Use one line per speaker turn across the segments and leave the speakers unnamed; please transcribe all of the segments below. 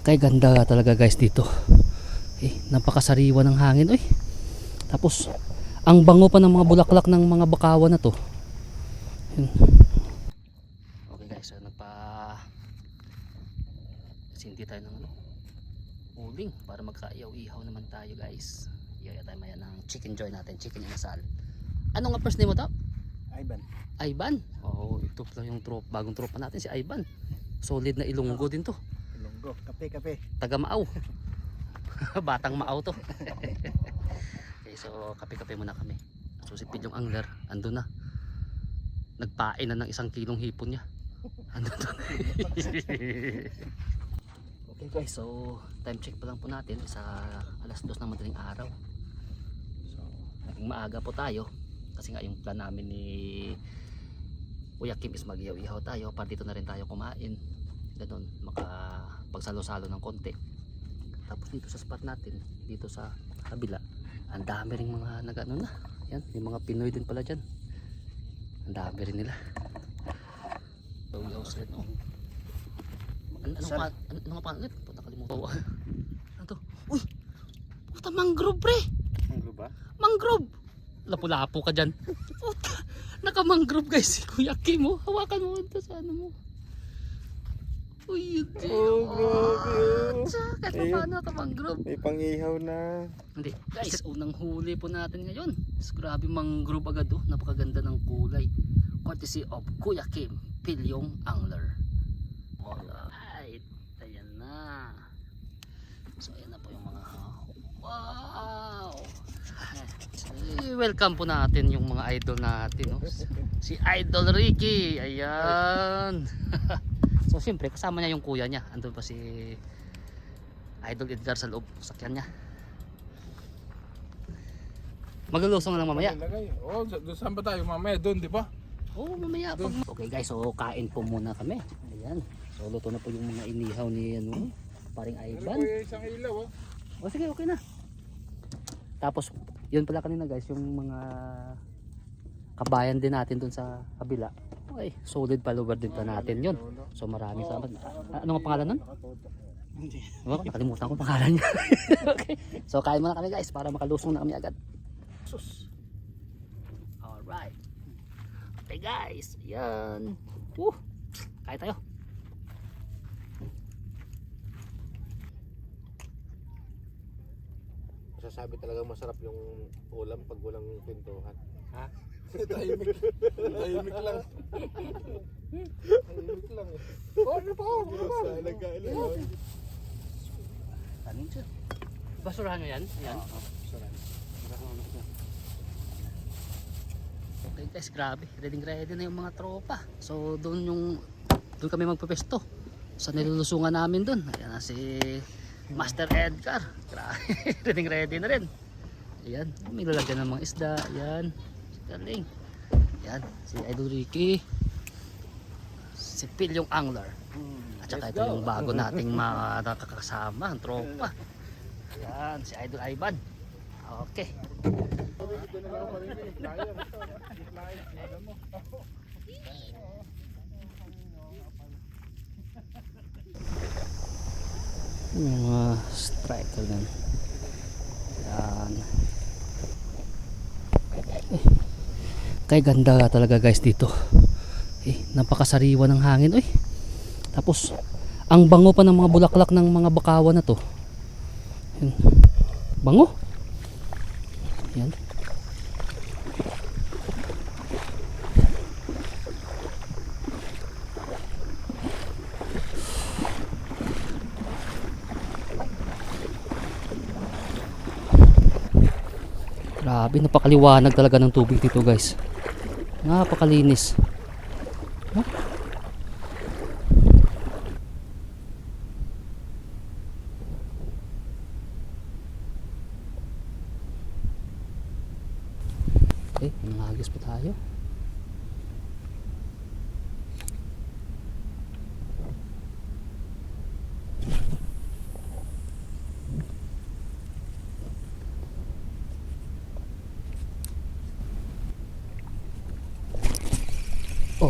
Kay ganda talaga guys dito. Eh, napakasariwa ng hangin. Uy. Tapos, ang bango pa ng mga bulaklak ng mga bakawan na to. Yun. Okay guys, so nagpa Sinti tayo ng ano uling para magkaiyaw-ihaw naman tayo guys. Iyaw tayo maya ng chicken joy natin, chicken inasal. Ano nga first name mo to?
Ivan.
Ivan. Oo, ito pala yung trop, bagong tropa natin si Ivan. Solid na ilunggo din to.
Ilonggo. Kape, kape.
Taga Maaw. Batang Maaw to. okay, so kape-kape muna kami. So si Pilyong Angler, andun na. Nagpain na ng isang kilong hipon niya. Andun na. okay guys, so time check pa lang po natin sa alas 2 ng madaling araw. So, naging maaga po tayo kasi nga yung plan namin ni Kuya Kim is mag-ihaw tayo para dito na rin tayo kumain ganun makapagsalo-salo ng konti tapos dito sa spot natin dito sa kabila ang dami rin mga nag ano na yan may mga Pinoy din pala dyan ang dami rin nila Bawi house rin oh ano, ano, pa, ano, ano nga pangalan? Puta nakalimutan ko. ano to? Uy! Puta mangrove pre! Lapu-lapo ka dyan. Puta! Naka-mangrove guys si Kuya Kim oh. Hawakan mo ito sa ano mo. Uy, yun
Oh, grabe, oh.
Kahit pa
Ayun.
paano naka-mangrove.
May pangihaw na.
Hindi, guys, unang huli po natin ngayon. Is grabe mangrove agad oh. Napakaganda ng kulay. Courtesy of Kuya Kim, Pilyong Angler. Alright, ayan na. So ayan na po yung mga wow. Eh, welcome po natin yung mga idol natin. Oh. Si Idol Ricky, ayan. so siyempre kasama niya yung kuya niya. Andun pa si Idol Edgar sa loob, sakyan niya. Maglulusong na lang mamaya.
Oh, doon saan ba tayo mamaya? Doon, di ba?
Oo, mamaya pag... Okay guys, so kain po muna kami. Ayan. So luto na po yung mga inihaw ni ano, paring
Ano
Ivan.
po yung isang ilaw, oh?
O sige, okay na. Tapos, yun pala kanina guys, yung mga kabayan din natin dun sa kabila. Okay, solid follower din pa natin yun. So maraming salamat. Ah, ano nga pangalan nun?
Hindi.
Oh, nakalimutan ko pangalan niya. okay. So kain muna kami guys para makalusong na kami agad.
Sus.
Alright. Okay guys, yan. Woo! Kain tayo.
Masasabi talaga masarap yung ulam pag walang pintuhan.
Tahimik. Tahimik lang. Tahimik lang. Oh, ano pa? Ano pa?
nagkain
Kanin siya. Basurahan nyo yan? Yan. Okay guys, grabe. Ready ready na yung mga tropa. So doon yung doon kami magpepesto. Sa nilulusungan namin doon. Ayan na si Master Edgar. Grabe. ready ready na rin. Ayan. May lalagyan ng mga isda. Ayan. Si Darling. Ayan. Si Idol Ricky. Si Phil yung angler. At saka ito yung bago nating mga nakakasama, ang tropa. Ayan, si Idol Ivan. Okay. Yung mga striker din. Yan. Eh, kay ganda talaga guys dito. Eh, napakasariwa ng hangin. Uy. Tapos, ang bango pa ng mga bulaklak ng mga bakawan na to. Yan. Bango. Yan. Grabe, napakaliwanag talaga ng tubig dito guys. Napakalinis. Huh? Okay, nangagis pa tayo.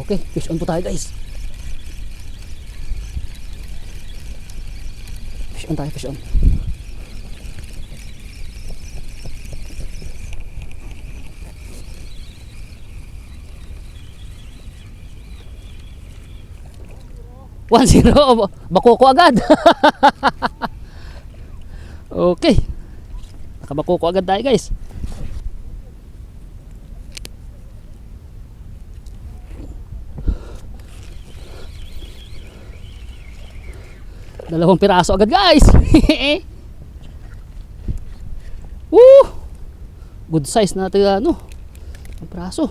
Okay, fish on po tayo guys. Fish on tayo, fish on. One zero, bako ko agad. okay. Nakabako ko agad tayo guys. Dalawang piraso agad guys. Woo! Good size na natin ano. Ang piraso.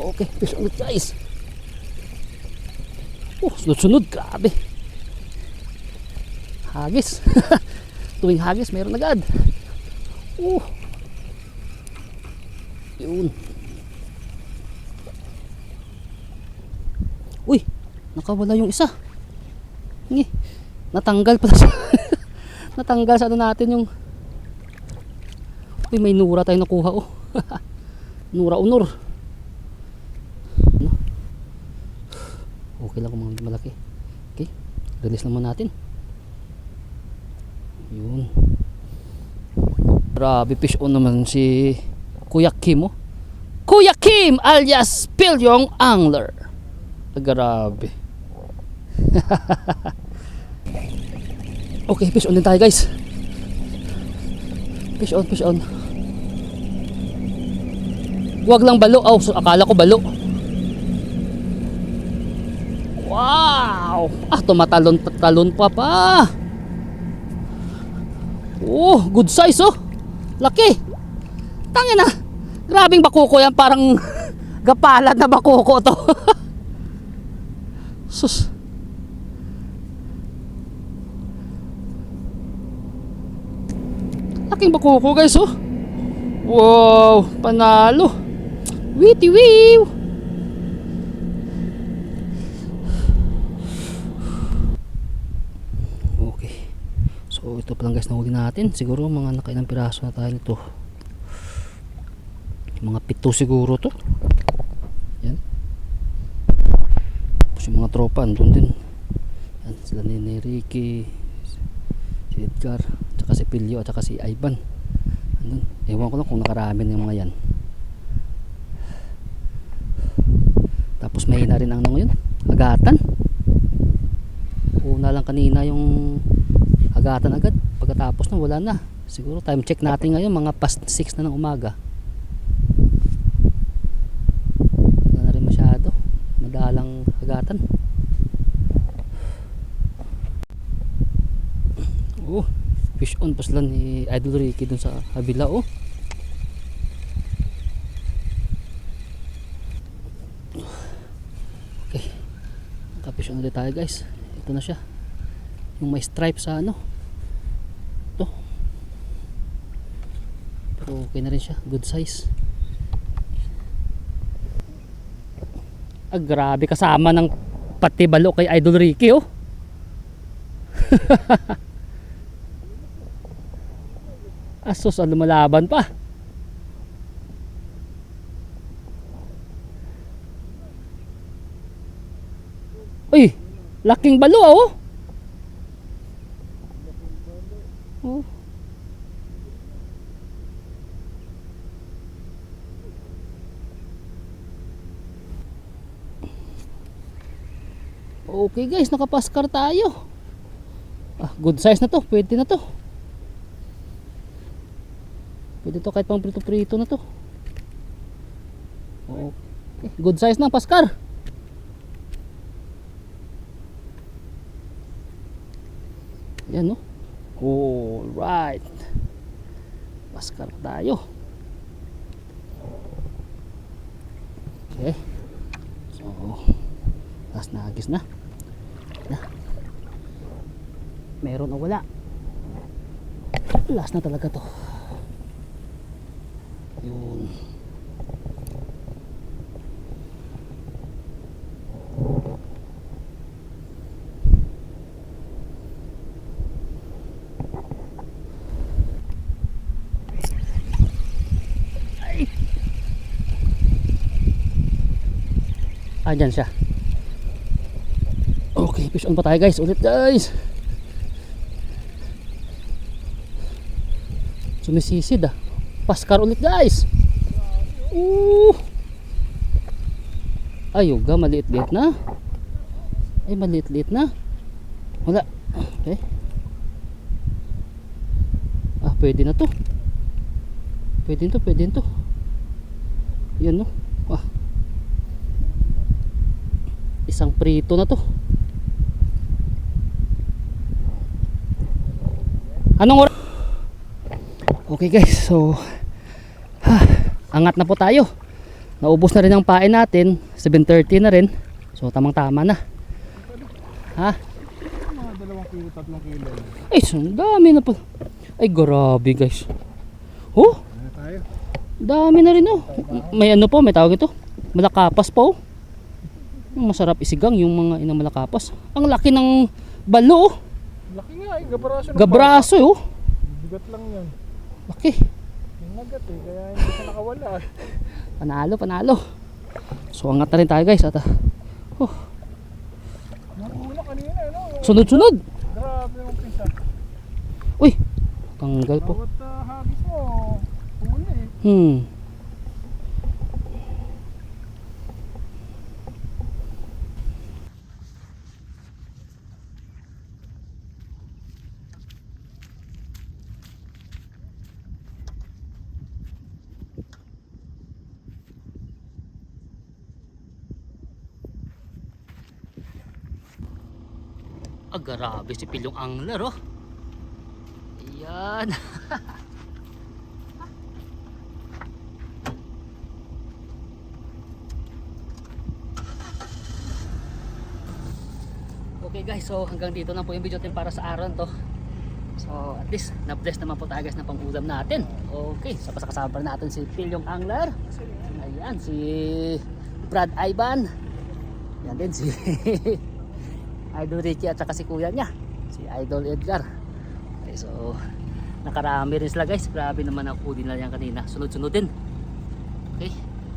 Okay, fish ulit guys. Oh, sunod-sunod. Grabe. Hagis. Tuwing hagis, meron agad. Oh. Yun. Uy, nakawala yung isa. Ngi, natanggal pala siya. natanggal sa ano natin yung Uy, may nura tayo nakuha oh. nura unor. Ano? Okay lang kung mga malaki. Okay, release naman natin. Yun. Grabe fish on naman si Kuya Kim oh. Kuya Kim alias Pilyong Angler. Grabe. okay, fish on din tayo guys. Fish on, fish on. Huwag lang balo. Oh, so, akala ko balo. Wow! Ah, tumatalon-talon pa pa. Oh, good size oh. Laki. Tangina. Grabing bakuko yan. Parang gapalat na bakuko to. Sus. Laking bakuko guys oh. Wow, panalo. Witty weew. Okay. So ito pa lang guys nahuli natin. Siguro mga nakailang piraso na tayo nito. Mga pito siguro to. Yan. Tapos yung mga tropa andun din. Yan, sila ni, ni Ricky, si Edgar, tsaka si Pilio, at saka si Ivan. Andun. Ewan ko lang kung nakarami ng mga yan. Tapos may na rin ang ano ngayon, agatan. Una lang kanina yung agatan agad. Pagkatapos na wala na. Siguro time check natin ngayon mga past 6 na ng umaga. Wala na rin masyado. Madalang agatan. Oh, fish on pa sila ni Idol Ricky dun sa kabila oh. Okay. Nakafish on ulit tayo guys. Ito na siya. Yung may stripe sa ano. Ito. Pero okay na rin siya. Good size. Ah, grabe kasama ng pati balo kay Idol Ricky oh. Asos, ah, lumalaban pa. Uy, laking balo ah, oh. Oh. Okay guys, nakapaskar tayo. Ah, good size na to, pwede na to. Pwede to kahit pang prito-prito na to. Okay, good size na paskar. Yan no. Alright. Paskar tayo. Okay. So, last na agis na. na. Meron o wala. Last na talaga to. Ah, dyan siya. Okay, fish on pa tayo guys. Ulit guys. Sumisisid ah. Paskar ulit guys. Uh. Ay, yoga, maliit-liit na. Ay, maliit-liit na. Wala. Okay. Ah, pwede na to. Pwede to, pwede to. Yan no. Ah. Isang prito na to. Anong oras? Okay guys, so angat na po tayo. Naubos na rin ang pain natin. 7.30 na rin. So tamang tama na. Ha?
Mga dalawang kilo, tatlong kilo.
Ay, dami na po. Ay, grabe guys. Oh, dami na rin oh. May ano po, may tawag ito. Malakapas po. Yung masarap isigang yung mga inang malakapas. Ang laki ng balo oh.
Laki nga eh, gabraso
Gabraso oh.
Bigat lang yan.
Laki.
Yung nagat eh, kaya hindi siya nakawala.
Panalo, panalo. So angat na rin tayo guys. At, ah,
Nanguna kanina eh, no?
sunod-sunod.
Grabe yung pisa.
Uy, tanggal po.
Bawat uh, hagis mo, huli.
Hmm. Grabe si Pilyong Angler, oh. Ayan. Okay guys, so hanggang dito na po yung video natin para sa araw na to. So at least na-bless naman po tayo guys ng pang-ulam natin. Okay, so kasama natin si Pilyong Angler. Ayan, si Brad Ivan. Yan din si Idol Richie at saka si kuya niya. Si Idol Edgar. Okay, so nakarami rin sila guys. Grabe naman ang huli nila yan kanina. Sunod-sunod din. Okay,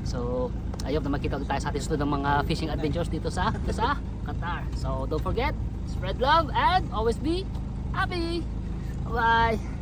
so ayun na makita ulit tayo sa ating sunod ng mga fishing adventures dito sa sa Qatar. So don't forget, spread love and always be happy. Bye.